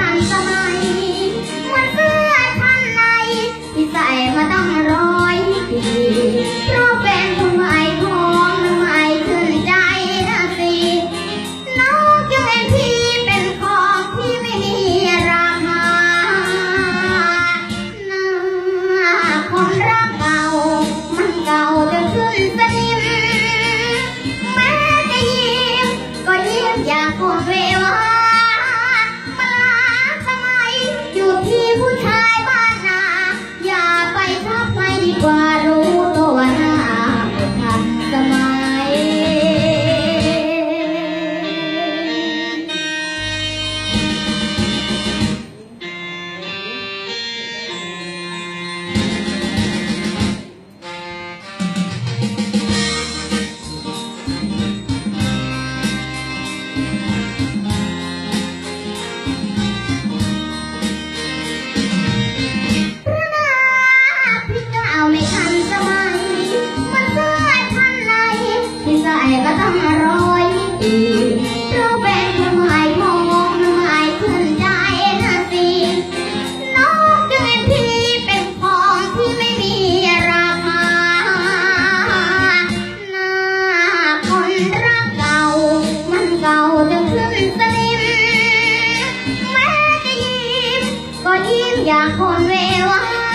蓝色 ว่ารู้ตัวหน้าทันสมัย ยิ้อย่างคนเววา